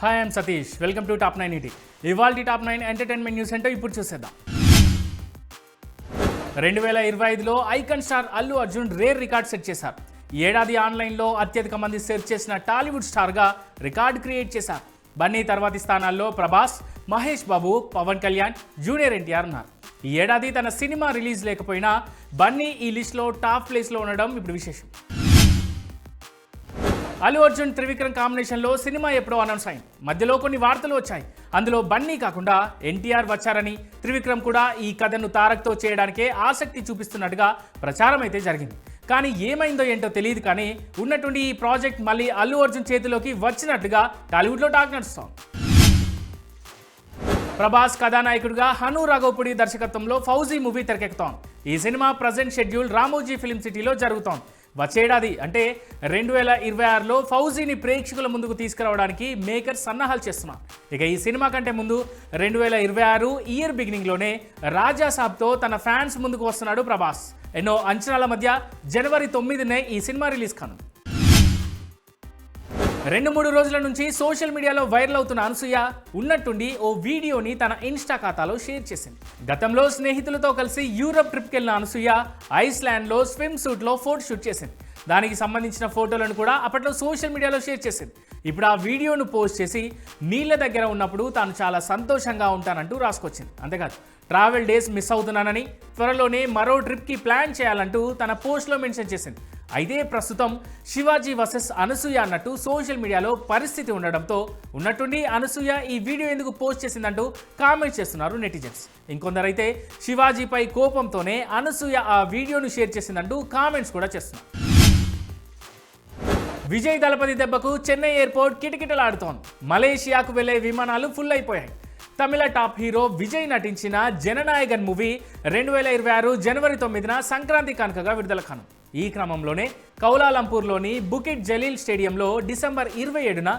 Hi I'm Satish welcome to top nine ET ఇవాల్టి top nine entertainment news ఏంటో ఇప్పుడు చూసేద్దాం. రెండు వేల ఇరవై ఐదులో icon star Allu Arjun rare record set చేశారు. ఏడాది ఆన్లైన్లో అత్యధిక మంది సెర్చ్ చేసిన టాలీవుడ్ స్టార్గా రికార్డ్ క్రియేట్ చేశారు. బన్నీ తర్వాతి స్థానాల్లో ప్రభాస్ మహేష్ బాబు పవన్ కళ్యాణ్ జూనియర్ ఎన్టీఆర్ ఉన్నారు. ఈ ఏడాది తన సినిమా రిలీజ్ లేకపోయినా బన్నీ ఈ లిస్ట్లో టాప్ ప్లేస్లో ఉండడం ఇప్పుడు విశేషం. అల్లు అర్జున్ త్రివిక్రమ్ కాంబినేషన్లో సినిమా ఎప్పుడో అనౌన్స్ అయింది. మధ్యలో కొన్ని వార్తలు వచ్చాయి. అందులో బన్నీ కాకుండా ఎన్టీఆర్ వచ్చారని త్రివిక్రమ్ కూడా ఈ కథను తారక్తో చేయడానికే ఆసక్తి చూపిస్తున్నట్టుగా ప్రచారం అయితే జరిగింది. కానీ ఏమైందో ఏంటో తెలియదు కానీ ఉన్నటువంటి ఈ ప్రాజెక్ట్ మళ్ళీ అల్లు అర్జున్ చేతిలోకి వచ్చినట్టుగా టాలీవుడ్లో టాక్ నడుస్తాం ప్రభాస్ కథానాయకుడిగా హను రాఘవపుడి దర్శకత్వంలో ఫౌజీ మూవీ తెరకెక్కుతోంది. ఈ సినిమా ప్రజెంట్ షెడ్యూల్ రామోజీ ఫిల్మ్ సిటీలో జరుగుతోంది. వచ్చేడాది. అంటే రెండు వేల ఇరవై ఆరులో ఫౌజీని ప్రేక్షకుల ముందుకు తీసుకురావడానికి మేకర్ సన్నాహాలు చేస్తున్నారు. ఇక ఈ సినిమా కంటే ముందు రెండు వేల ఇరవై ఆరు ఇయర్ బిగినింగ్లోనే రాజా సాబ్తో తన ఫ్యాన్స్ ముందుకు వస్తున్నాడు ప్రభాస్. ఎన్నో అంచనాల మధ్య జనవరి తొమ్మిదినే ఈ సినిమా రిలీజ్ కానుంది. రెండు మూడు రోజుల నుంచి సోషల్ మీడియాలో వైరల్ అవుతున్న అనసూయ ఉన్నట్టుండి ఓ వీడియోని తన ఇన్స్టా ఖాతాలో షేర్ చేసింది. గతంలో స్నేహితులతో కలిసి యూరప్ ట్రిప్కి వెళ్ళిన అనసూయ ఐస్లాండ్లో స్విమ్ సూట్లో ఫోటో షూట్ చేసింది. దానికి సంబంధించిన ఫోటోలను కూడా అప్పట్లో సోషల్ మీడియాలో షేర్ చేసింది. ఇప్పుడు ఆ వీడియోను పోస్ట్ చేసి నీళ్ళ దగ్గర ఉన్నప్పుడు తాను చాలా సంతోషంగా ఉంటానంటూ రాసుకొచ్చింది. అంతేకాదు ట్రావెల్ డేస్ మిస్ అవుతున్నానని త్వరలోనే మరో ట్రిప్కి ప్లాన్ చేయాలంటూ తన పోస్ట్లో మెన్షన్ చేసింది. అయితే ప్రస్తుతం శివాజీ వర్సెస్ అనసూయ అన్నట్టు సోషల్ మీడియాలో పరిస్థితి ఉండడంతో ఉన్నట్టుండి అనసూయ ఈ వీడియో ఎందుకు పోస్ట్ చేసిందంటూ కామెంట్స్ చేస్తున్నారు నెటిజన్స్. ఇంకొందరైతే శివాజీపై కోపంతోనే అనసూయ ఆ వీడియోను షేర్ చేసిందంటూ కామెంట్స్ కూడా చేస్తున్నారు. విజయ్ దళపతి దెబ్బకు చెన్నై ఎయిర్పోర్ట్ కిటకిటలాడుతోంది. మలేషియాకు వెళ్ళే విమానాలు ఫుల్ అయిపోయాయి. తమిళ టాప్ హీరో విజయ్ నటించిన జననాయకన్ మూవీ రెండు వేల ఇరవై ఆరు జనవరి తొమ్మిదిన సంక్రాంతి కానుకగా విడుదల కాను. ఈ క్రమంలోనే కౌలాలంపూర్లోని బుకిట్ జలీల్ స్టేడియంలో డిసెంబర్ ఇరవై ఏడున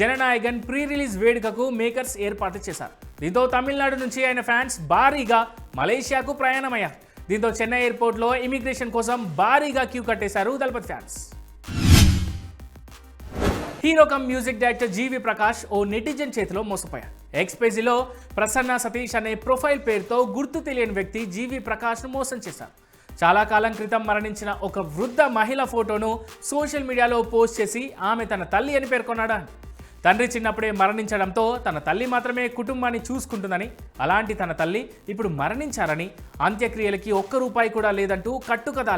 జననాయకన్ ప్రీ రిలీజ్ వేడుకకు మేకర్స్ ఏర్పాటు చేశారు. దీంతో తమిళనాడు నుంచి ఆయన ఫ్యాన్స్ భారీగా మలేషియాకు ప్రయాణమయ్యారు. దీంతో చెన్నై ఎయిర్పోర్ట్లో ఇమిగ్రేషన్ కోసం భారీగా క్యూ కట్టేశారు Thalapathy fans. Hero come music director GV Prakash ఓ నెటిజన్ చేతిలో మోసపోయాడు ఎక్స్ పేజీలో ప్రసన్న సతీష్ అనే ప్రొఫైల్ పేరుతో గుర్తు తెలియని వ్యక్తి జీవి ప్రకాష్ను మోసం చేశారు. చాలా కాలం క్రితం మరణించిన ఒక వృద్ధ మహిళ ఫోటోను సోషల్ మీడియాలో పోస్ట్ చేసి ఆమె తన తల్లి అని పేర్కొన్నాడా? తండ్రి చిన్నప్పుడే మరణించడంతో తన తల్లి మాత్రమే కుటుంబాన్ని చూసుకుంటుందని అలాంటి తన తల్లి ఇప్పుడు మరణించారని అంత్యక్రియలకి ఒక్క రూపాయి కూడా లేదంటూ కట్టుకథ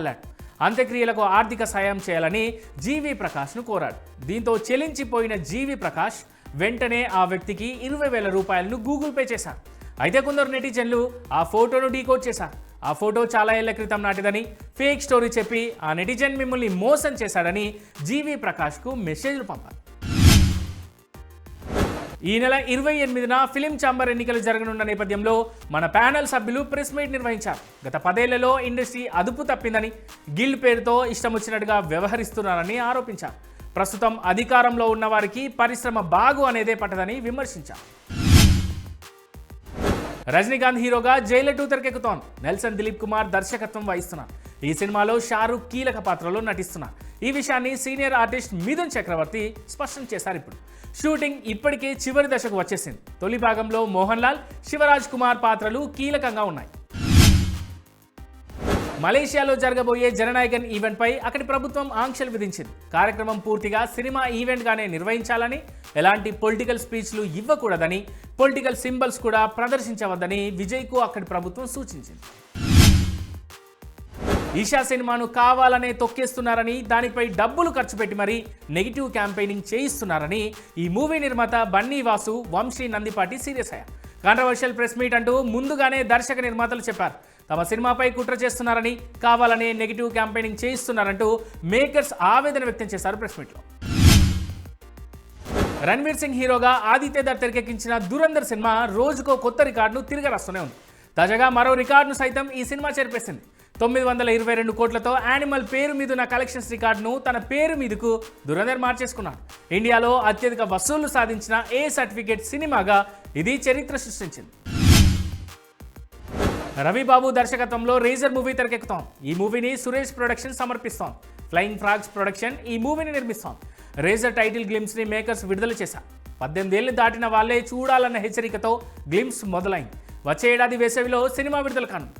అంత్యక్రియలకు ఆర్థిక సాయం చేయాలని జీవి ప్రకాష్ను కోరాడు. దీంతో చెలించిపోయిన జీవి ప్రకాష్ వెంటనే ఆ వ్యక్తికి ఇరవై వేల రూపాయలను గూగుల్ పే చేశారు. అయితే కొందరు నెటిజన్లు ఆ ఫోటోను డీకోడ్ చేశారు. ఆ ఫోటో చాలా ఏళ్ళ క్రితం నాటిదని ఫేక్ స్టోరీ చెప్పి ఆ నెటిజన్ మిమ్మల్ని మోసం చేశాడని జీవి ప్రకాష్కు మెసేజ్లు పంపారు. ఈ నెల ఇరవై ఎనిమిదిన ఫిలిం ఛాంబర్ ఎన్నికలు జరగనున్న నేపథ్యంలో మన ప్యానెల్ సభ్యులు ప్రెస్ మీట్ నిర్వహించారు. గత పదేళ్ళలో ఇండస్ట్రీ అదుపు తప్పిందని గిల్డ్ పేరుతో ఇష్టం వచ్చినట్టుగా వ్యవహరిస్తున్నారని ఆరోపించారు. ప్రస్తుతం అధికారంలో ఉన్న వారికి పరిశ్రమ బాగు అనేదే పట్టదని విమర్శించారు. రజనీకాంత్ హీరోగా జైలర్ టూ తెరకెక్కుతోంది. నెల్సన్ దిలీప్ కుమార్ దర్శకత్వం వహిస్తున్నారు. ఈ సినిమాలో షారూక్ కీలక పాత్రలో నటిస్తున్నారు. ఈ విషయాన్ని సీనియర్ ఆర్టిస్ట్ మిథున్ చక్రవర్తి స్పష్టం చేశారు ఇప్పుడు. షూటింగ్ ఇప్పటికే చివరి దశకు వచ్చేసింది. తొలి భాగంలో మోహన్ లాల్ శివరాజ్ కుమార్ పాత్రలు కీలకంగా ఉన్నాయి. మలేషియాలో జరగబోయే జననాయకన్ ఈవెంట్పై అక్కడి ప్రభుత్వం ఆంక్షలు విధించింది. కార్యక్రమం పూర్తిగా సినిమా ఈవెంట్గానే నిర్వహించాలని ఎలాంటి పొలిటికల్ స్పీచ్లు ఇవ్వకూడదని పొలిటికల్ సింబల్స్ కూడా ప్రదర్శించవద్దని విజయ్కు అక్కడి ప్రభుత్వం సూచించింది. ఈషా సినిమాను కావాలనే తొక్కేస్తున్నారని దానిపై డబ్బులు ఖర్చు పెట్టి మరీ నెగిటివ్ క్యాంపెయినింగ్ చేయిస్తున్నారని ఈ మూవీ నిర్మాత బన్నీ వాసు వంశీ నందిపాటి సీరియస్ అయ్యారు. కాంట్రవర్షియల్ ప్రెస్ మీట్ అంటూ ముందుగానే దర్శక నిర్మాతలు చెప్పారు. తమ సినిమాపై కుట్ర చేస్తున్నారని కావాలని నెగిటివ్ క్యాంపెయినింగ్ చేయిస్తున్నారంటూ మేకర్స్ ఆవేదన వ్యక్తం చేశారు ప్రెస్ మీట్లో. రణ్వీర్ సింగ్ హీరోగా ఆదిత్య దర్ తెరకెక్కించిన దురందర్ సినిమా రోజుకో కొత్త రికార్డును తిరగరాస్తూనే ఉంది. తాజాగా మరో రికార్డును సైతం ఈ సినిమా చేర్పేసింది. తొమ్మిది వందల ఇరవై రెండు కోట్లతో యానిమల్ పేరు మీదున్న కలెక్షన్స్ రికార్డును తన పేరు మీదకు దురందర్ మార్చేసుకున్నాడు. ఇండియాలో అత్యధిక వసూళ్ళు సాధించిన ఏ సర్టిఫికేట్ సినిమాగా ఇది చరిత్ర సృష్టించింది. రవిబాబు దర్శకత్వంలో రేజర్ మూవీ తెరకెక్కుతాం. ఈ మూవీని సురేష్ ప్రొడక్షన్ సమర్పిస్తాం. ఫ్లయింగ్ ఫ్రాగ్స్ ప్రొడక్షన్ ఈ మూవీని నిర్మిస్తాం. రేజర్ టైటిల్ గ్లిమ్స్ని మేకర్స్ విడుదల చేశారు. పద్దెనిమిదేళ్ళు దాటిన వాళ్ళే చూడాలన్న హెచ్చరికతో గ్లిమ్స్ మొదలైంది. వచ్చే ఏడాది వేసవిలో సినిమా విడుదల కానుంది.